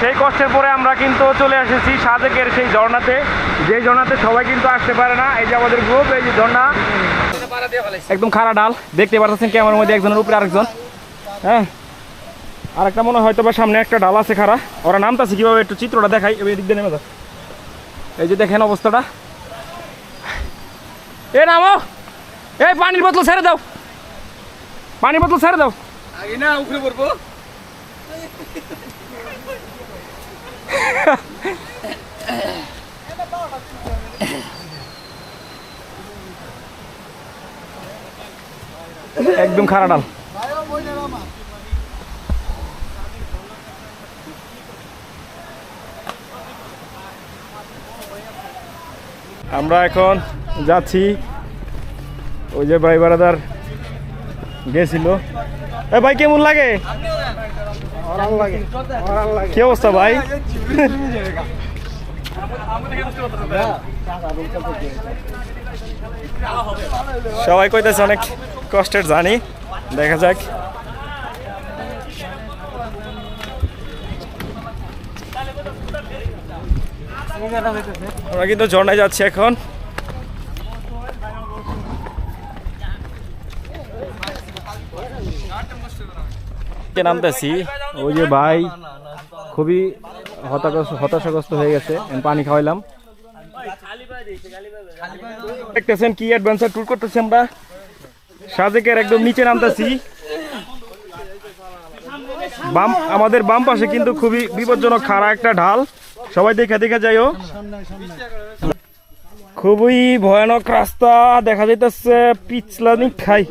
সেই কষ্টের পরে আমরা কিন্তু চলে এসেছি সাজেকের সেই ঝর্ণাতে। যে ঝর্ণাতে সবাই কিন্তু আসতে পারে না, এই যে আমাদের গ্রুপ এই যে ঝর্ণা। একদম খাড়া ডাল, দেখতে পাচ্ছেন ক্যামেরার মধ্যে একজনের উপরে আরেকজন। হ্যাঁ। আর একটা মনে হয় হয়তো বা সামনে একটা ডাল আছে খাড়া। ওরা নামতাছে কীভাবে, একটু চিত্রটা দেখাই, এবার এদিক দিয়ে নেমে যাও। এই যে দেখেন অবস্থাটা। এ, নামো! এই পানির বোতল ছেড়ে দাও। পানির বোতল ছেড়ে দাও। না, উপরে পড়ব। একদম খাড়া ডাল। আমরা এখন যাচ্ছি। ওই যে ভাই বারাদার গেছিল। এ ভাই, কেমন লাগে? কি অবস্থা ভাই? সবাই কইতেছে অনেক কষ্টের জানি, দেখা যাক। আমরা কিন্তু ঝর্ণায় যাচ্ছি এখন। নামতেছি? ওই যে ভাই খুবই হতাশাগ্রস্ত হয়ে গেছে। পানি খাওয়াইলাম। দেখতেছেন কি অ্যাডভেঞ্চার ট্যুর করতেছি আমরা। সাজেকের একদম নিচে নামতেছি। বাম আমাদের বাম পাশে কিন্তু খুবই বিপজ্জনক খাড়া একটা ঢাল। সবাই দেখে দেখে যাইও। খুবই ভয়ানক রাস্তা দেখা যাইতেছে পিছলানি খাই।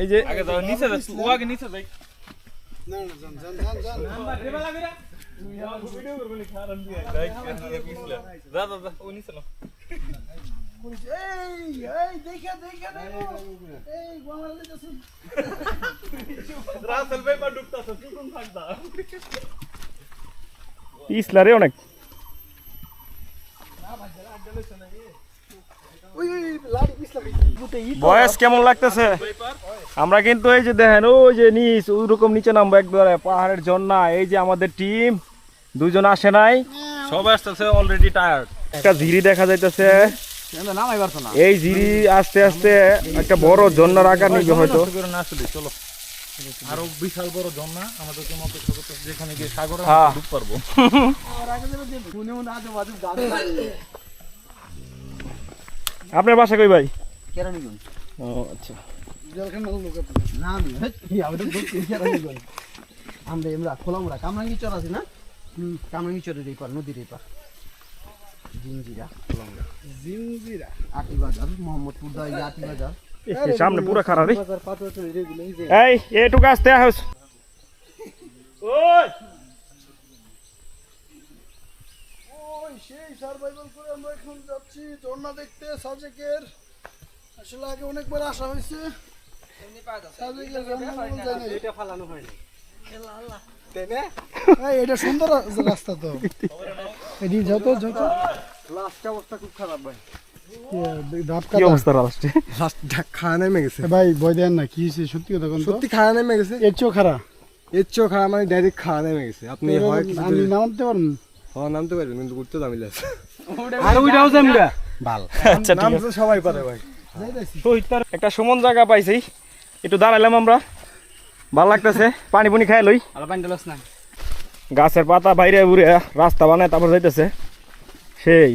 এই যে নিচে নিচে ও নিচে নাও রাসেল ভাই পা ডুবতাছে তুই কোন থাকদা পিছলারে অনেক বয়স কেমন লাগতেছে? আমরা কিন্তু এই যে দেখেন ওই যে নিচ ওই রকম নিচে নামবো একবারে পাহাড়ের ঝর্ণা এই যে আমাদের টিম দুজন আসে নাই। সবাই আসতেছে অলরেডি টায়ার্ড একটা ঝিরি দেখা যাইতেছে। নামাই পারছ না। এই ঝিরি আস্তে আস্তে একটা বড় ঝর্ণার আকার নিবে হয়তো। চলো। আরও বিশাল বড় ঝর্ণা আমাদের জন্য অপেক্ষা করতেছে যেখানে গিয়ে সাগরে। ডুব পারব। আপনার বাসা কই ভাই? ও আচ্ছা। আমরা এমরা খোলামরা কামরাঙ্গি চর আছে না? হুম কামরাঙ্গি চরের এই পার নদীর এই পার। জিঞ্জিরা খোলামরা জিঞ্জিরা আটি বাজার মোহাম্মদপুর দা আটি বাজার এ, সামনে পুরো খারাপ রে। এই এটুকু আসতে ওই ওই সেই সার্ভাইভাল করে আমরা এখন যাচ্ছি ঝর্ণা দেখতে সাজেকের। আসলে আগে অনেকবার আসা হয়েছে। এটা সুন্দর রাস্তা তো। যত যত লাস্ট অবস্থা খুব খারাপ ভাই। ধাপ কি অবস্থা লাস্টে খাওয়া নেমে গেছে। ভাই বই দেন না কি সত্যি কথা কোন সত্যি খাওয়া নেমে গেছে? এর চেয়েও খারাপ। এর চেয়েও খাওয়া মানে ডাইরেক্ট খাওয়া নেমে গেছে। আপনি হয় আমি নামতে পারব। হওয়া নামতে পারবেন কিন্তু ঘুরতে দামি লাগছে আর ওইটাও জামগা ভালো আচ্ছা নাম তো সবাই পারে ভাই একটা সুমন জায়গা পাইছি একটু দাঁড়াইলাম আমরা ভালো লাগতেছে পানি পুনি খাই লই আর পানি দিলস না গাছের পাতা বাইরে উড়ে রাস্তা বানায় তারপর যাইতেছে সেই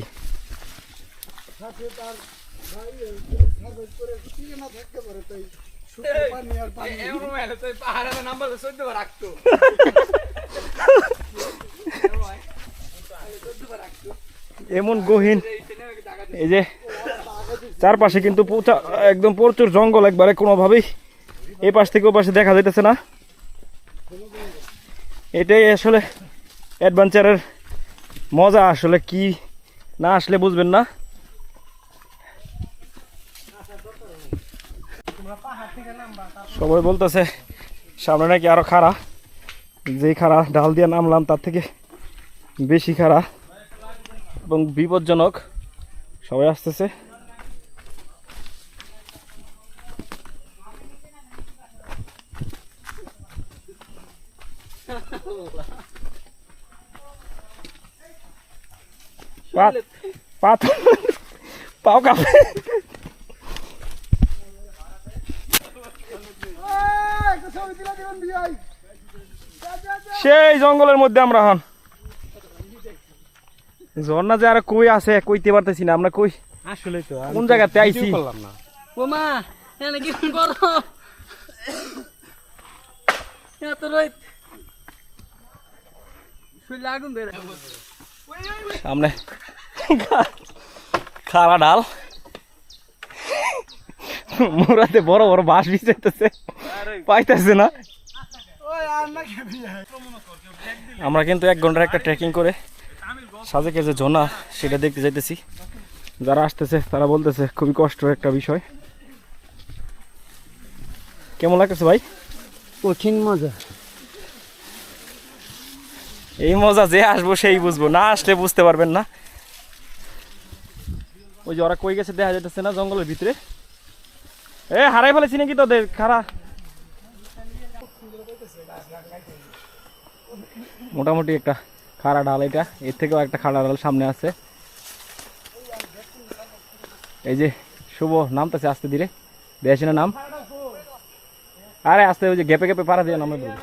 এমন গহীন। এই যে চারপাশে কিন্তু একদম প্রচুর জঙ্গল একবারে কোনোভাবেই। এই পাশ থেকে ও পাশে দেখা যাইতেছে না। এটাই আসলে অ্যাডভেঞ্চারের মজা। আসলে কি না আসলে বুঝবেন না। সবাই বলতেছে, সামনে নাকি আরও খাড়া। যেই খাড়া ডাল দিয়ে নামলাম, তার থেকে বেশি খাড়া। এবং বিপজ্জনক। সবাই আসতেছে। পাও সেই জঙ্গলের মধ্যে আমরা হন। ঝর্ণা যে আর কই আছে কইতে পারতেছি না আমরা কই? আসলে তো কোন জায়গাতে আইছি? করলাম না। বোমা এনে কি করো? এত রোদ। শুলে আগুন ধরে। সামনে খাড়া ডাল। মোরাতে বড় বড় বাঁশ বিছাইতেছে। পাইতেছে না। আমরা কিন্তু এক ঘণ্টার একটা ট্রেকিং করে সাজেকে যে ঝর্ণা সেটা দেখতে যাইতেছি। যারা আসতেছে তারা বলতেছে খুবই কষ্ট একটা বিষয়। কেমন লাগতেছে ভাই? কঠিন মজা। এই মজা যে আসব সেই বুঝব। না আসলে বুঝতে পারবেন না। ওই যে ওরা কই গেছে দেখা যাইতেছে না জঙ্গলের ভিতরে। এ হারাই ফেলেছি নাকি তোদের? খারা মোটামুটি একটা খাড়া ডাল এটা। এর থেকেও একটা খাড়া ডাল সামনে আছে। এই যে, শুভ, নামতেছে আস্তে ধীরে। দেখছি না নাম। আরে, আস্তে ওই যে গেপে গেপে পাড়া দিয়ে নামে বলব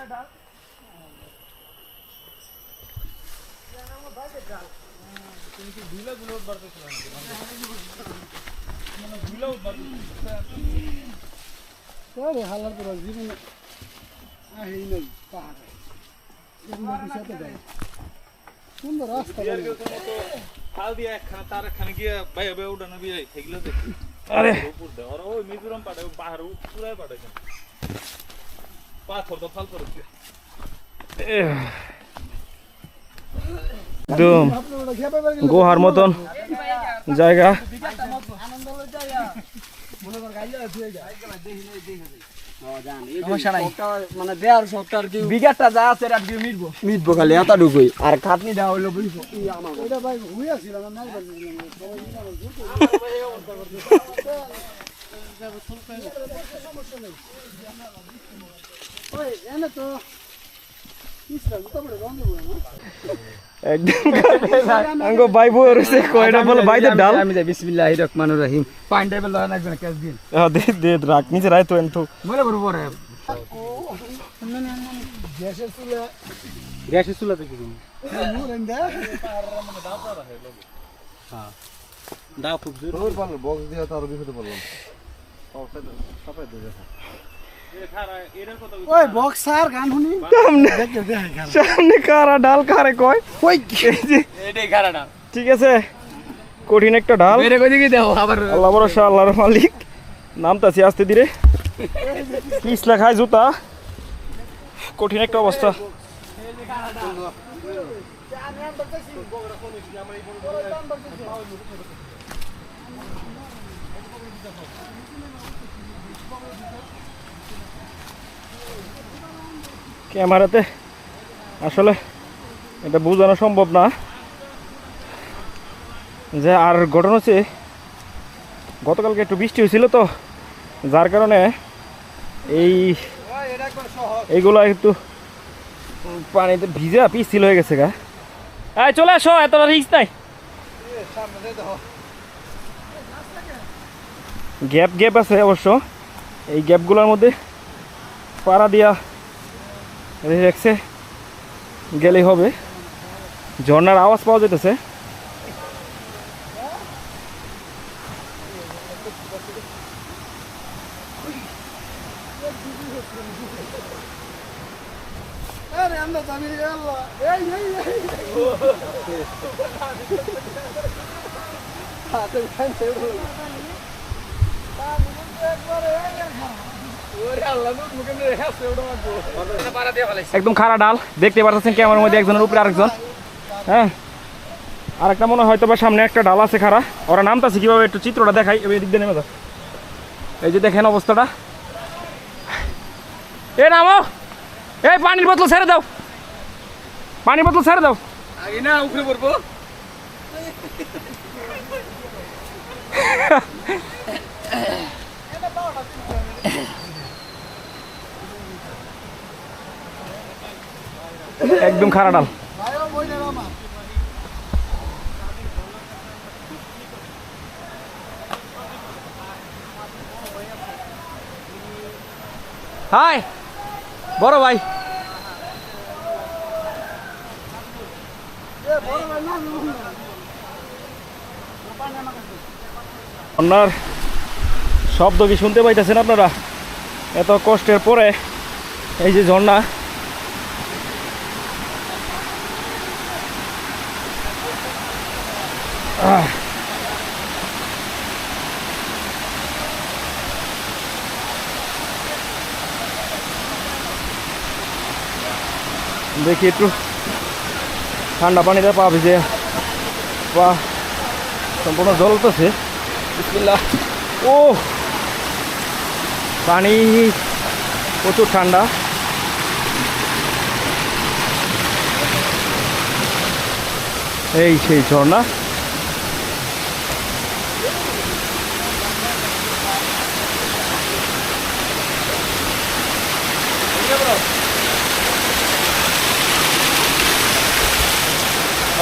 জীবনে আহি নাই, পাহাড়ে এর মধ্যে সাথে যায় সুন্দর রাস্তা বানিয়ে। খাল দিয়ে একখানে তার একখানে গিয়ে বাইরে বাইরে উঠানো বিয়ে সেগুলো দেখি। আরে। ওরা ওই মিজোরাম পাঠায় বাহার পুরাই পাঠায় পাথর তো ফাল করে একদম গুহার মতন জায়গা। মানে আর কি বিঘাটা যা আছে আর কি মিটবো। মিটবো খালি এত ঢুকুই। আর খাটনি দেওয়া হইল বুঝব তো। ইসলাম তো বড় গন্ধ বড় না একদম আঙ্গো ভাই কয়টা বলে ভাইদের ডাল। আমি যাই বিসমিল্লাহির রহমানির রহিম। পাইন টেবিল লয় একজন ক্যাশ দিন হ্যাঁ, দে দে রাখ নিচে রায় তো এনতো করব পরে। গ্যাসের চুলা। গ্যাসের চুলা দেখি তুমি এনে দাও খুব জোর। বক্স দিয়ে তো আরও বিপদে পড়লাম ওই বক্সার গান শুনি। গান। সামনে কারা ডাল কারে কয়? ওই এটাই খারাটা ঠিক আছে। কঠিন একটা ডাল। বেরে কই দিকে দাও আবার আল্লাহ ভরসা আল্লাহর মালিক। নামতাছি আস্তে ধীরে। পিছলা খায় জুতা। কঠিন একটা অবস্থা। ক্যামেরাতে আসলে এটা বোঝানো সম্ভব না। যে আর ঘটনা হচ্ছে গতকালকে একটু বৃষ্টি হয়েছিল তো যার কারণে এই এইগুলো একটু পানিতে ভিজা পিছিল হয়ে গেছে গা। এই চলে আসো এত রিক্স নাই। গ্যাপ গ্যাপ আছে অবশ্য। এই গ্যাপগুলোর মধ্যে পাড়া দিয়া রেখে গেলেই হবে। ঝর্নার আওয়াজ পাওয়া যেতেছে একদম খাড়া ডাল। দেখতে পাচ্ছেন ক্যামেরার মধ্যে একজনের উপরে আরেকজন। হ্যাঁ? আর একটা মনে হয় হয়তো বা সামনে একটা ডাল আছে খাড়া। ওরা নামতাছে কীভাবে? একটু চিত্রটা দেখাই। এবার এদিক দিয়ে নেমে এই যে দেখেন অবস্থাটা। এ নামো! এই পানির বোতল ছেড়ে দাও। পানির বোতল ছেড়ে দাও। আগে না উপরে পড়ব। একদম খারা ডাল। হাই, বড় ভাই। আপনার শব্দ কি শুনতে পাইতেছেন আপনারা? এত কষ্টের পরে এই যে ঝর্ণা আহ। দেখি একটু ঠান্ডা পানিতে পা ভিজে, পা সম্পূর্ণ জ্বলতেছে। বিসমিল্লাহ। ও! পানি প্রচুর ঠান্ডা। এই সেই ঝর্ণা।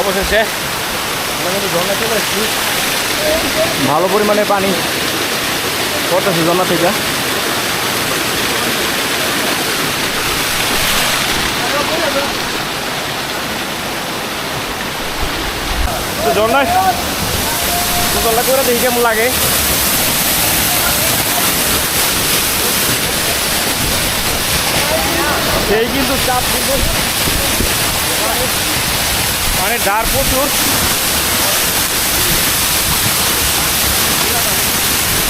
অবশেষে আমরা কিন্তু ঝর্ণা চলে এসেছি ভালো পরিমাণে পানি পড়তেছে ঝর্ণা থেকে। তো ঝর্ণায় গোসলটা করে দেখি কেমন লাগে। সেই কিন্তু চাপ কিন্তু মানে ডার প্রচুর।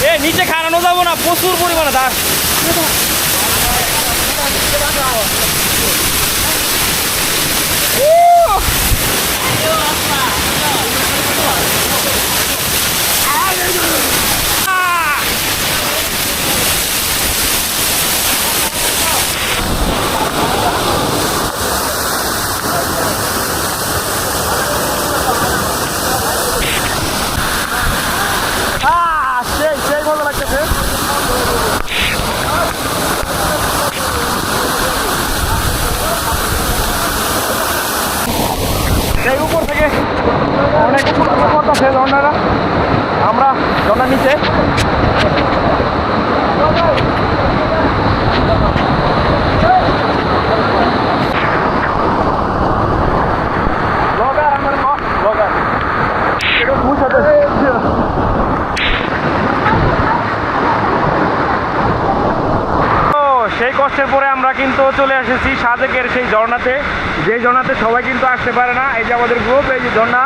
এ নিচে খাড়ানো যাব না প্রচুর পরিমাণে ডার আহ, সেই উপর থেকে অনেক উপর করতেছে ঝর্ণারা আমরা ঝর্ণার নিচে ব্লগার আমার ব্লগার এটা বুঝাতে তো সেই কষ্টের পরে আমরা কিন্তু চলে এসেছি সাজেকের সেই ঝর্ণাতে। যে ঝর্ণাতে সবাই কিন্তু আসতে পারে না, এই যে আমাদের গ্রুপ এই যে ঝর্ণা।